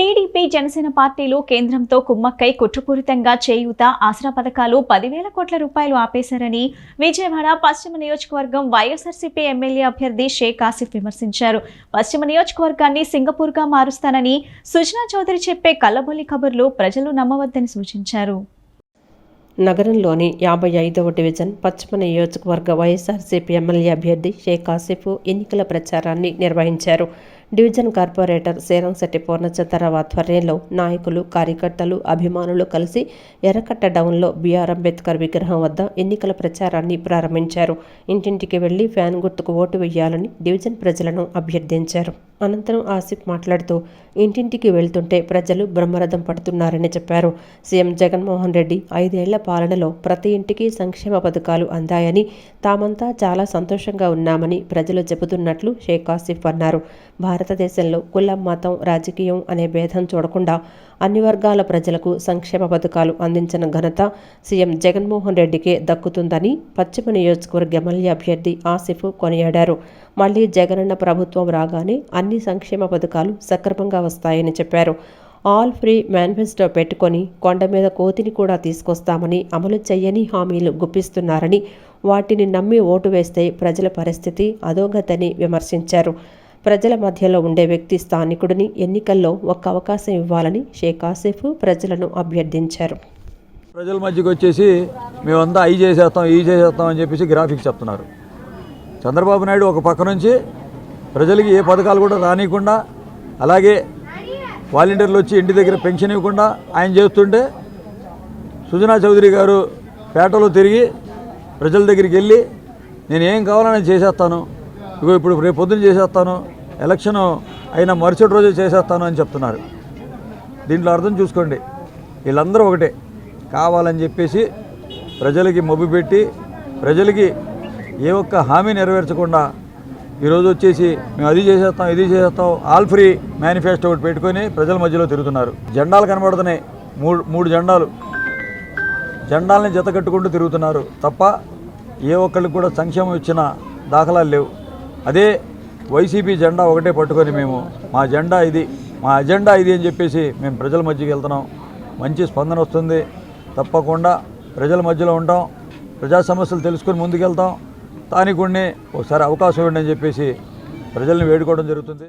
TDP Janasena పార్టీలు కేంద్రంతో కుమ్మక్కై కుట్రపూరితంగా చేయూత ఆసరా పథకాలు పదివేల కోట్ల రూపాయలు ఆపేశారని విజయవాడ పశ్చిమ నియోజకవర్గం వైఎస్ఆర్సీపీ ఎమ్మెల్యే అభ్యర్థి షేక్ ఆసిఫ్ విమర్శించారు. పశ్చిమ నియోజకవర్గాన్ని సింగపూర్గా మారుస్తానని సుజనా చౌదరి చెప్పే కల్లబొల్లి కబుర్లు ప్రజలు నమ్మవద్దని సూచించారు. నగరంలోని యాభై ఐదవ డివిజన్ పశ్చిమ నియోజకవర్గ వైఎస్ఆర్సీపీ ఎమ్మెల్యే అభ్యర్థి షేక్ ఆసిఫ్ ఎన్నికల ప్రచారాన్ని నిర్వహించారు. డివిజన్ కార్పొరేటర్ శేరంశెట్టి పూర్ణచంద్రరావు ఆధ్వర్యంలో నాయకులు కార్యకర్తలు అభిమానులు కలిసి ఎర్రకట్ట డౌన్లో బీఆర్ అంబేద్కర్ విగ్రహం వద్ద ఎన్నికల ప్రచారాన్ని ప్రారంభించారు. ఇంటింటికి వెళ్ళి ఫ్యాన్ గుర్తుకు ఓటు వేయాలని డివిజన్ ప్రజలను అభ్యర్థించారు. అనంతరం ఆసిఫ్ మాట్లాడుతూ ఇంటింటికి వెళ్తుంటే ప్రజలు బ్రహ్మరథం పడుతున్నారని చెప్పారు. సీఎం జగన్మోహన్ రెడ్డి ఐదేళ్ళ పాలనలో ప్రతి ఇంటికి సంక్షేమ పథకాలు అందాయని తామంతా చాలా సంతోషంగా ఉన్నామని ప్రజలు చెబుతున్నట్లు షేక్ ఆసిఫ్ అన్నారు. భారతదేశంలో కులం మతం రాజకీయం అనే భేదం చూడకుండా అన్ని వర్గాల ప్రజలకు సంక్షేమ పథకాలు అందించిన ఘనత సీఎం జగన్మోహన్ రెడ్డికే దక్కుతుందని పశ్చిమ నియోజకవర్గ ఎమ్మెల్యే అభ్యర్థి ఆసిఫ్ కొనియాడారు. మళ్ళీ జగనన్న ప్రభుత్వం రాగానే అన్ని సంక్షేమ పథకాలు సక్రమంగా వస్తాయని చెప్పారు. ఆల్ ఫ్రీ మేనిఫెస్టో పెట్టుకొని కొండ మీద కోతిని కూడా తీసుకొస్తామని అమలు చేయని హామీలు గుప్పిస్తున్నారని వాటిని నమ్మి ఓటు వేస్తే ప్రజల పరిస్థితి అధోగతని విమర్శించారు. ప్రజల మధ్యలో ఉండే వ్యక్తి స్థానికుడిని ఎన్నికల్లో ఒక్క అవకాశం ఇవ్వాలని షేక్ ఆసిఫ్ ప్రజలను అభ్యర్థించారు. ప్రజల మధ్యకి వచ్చేసి మేమంతా అయి చేసేస్తాం ఈ చేసేస్తాం అని చెప్పేసి గ్రాఫిక్స్ చెప్తున్నారు. చంద్రబాబు నాయుడు ఒక పక్క నుంచి ప్రజలకి ఏ పథకాలు కూడా రానియకుండా అలాగే వాలంటీర్లు వచ్చి ఇంటి దగ్గర పెన్షన్ ఇవ్వకుండా ఆయన చేస్తుంటే సుజనా చౌదరి గారు పేటలో తిరిగి ప్రజల దగ్గరికి వెళ్ళి నేను ఏం కావాలని చేసేస్తాను ఇగో ఇప్పుడు రేపు పొద్దున్న చేసేస్తాను ఎలక్షన్ అయిన మరుసటి రోజే చేసేస్తాను అని చెప్తున్నారు. దీంట్లో అర్థం చూసుకోండి. వీళ్ళందరూ ఒకటే. కావాలని చెప్పేసి ప్రజలకి మొబ్బు పెట్టి ప్రజలకి ఏ ఒక్క హామీ నెరవేర్చకుండా ఈరోజు వచ్చేసి మేము అది చేసేస్తాం ఇది చేసేస్తాం ఆల్ ఫ్రీ మేనిఫెస్టో ఒకటి పెట్టుకొని ప్రజల మధ్యలో తిరుగుతున్నారు. జెండాలు కనబడుతున్నాయి. మూడు మూడు జెండాలు. జెండాలని జత కట్టుకుంటూ తిరుగుతున్నారు తప్ప ఏ ఒక్కరికి కూడా సంక్షేమం ఇచ్చిన దాఖలాలు లేవు. అదే వైసీపీ జెండా ఒకటే పట్టుకొని మేము మా జెండా ఇది మా అజెండా ఇది అని చెప్పేసి మేము ప్రజల మధ్యకి వెళ్తున్నాం. మంచి స్పందన వస్తుంది. తప్పకుండా ప్రజల మధ్యలో ఉంటాం. ప్రజా సమస్యలు తెలుసుకొని ముందుకెళ్తాం. స్థానికుడిని ఒకసారి అవకాశం ఇవ్వండి అని చెప్పేసి ప్రజల్ని వేడుకోవడం జరుగుతుంది.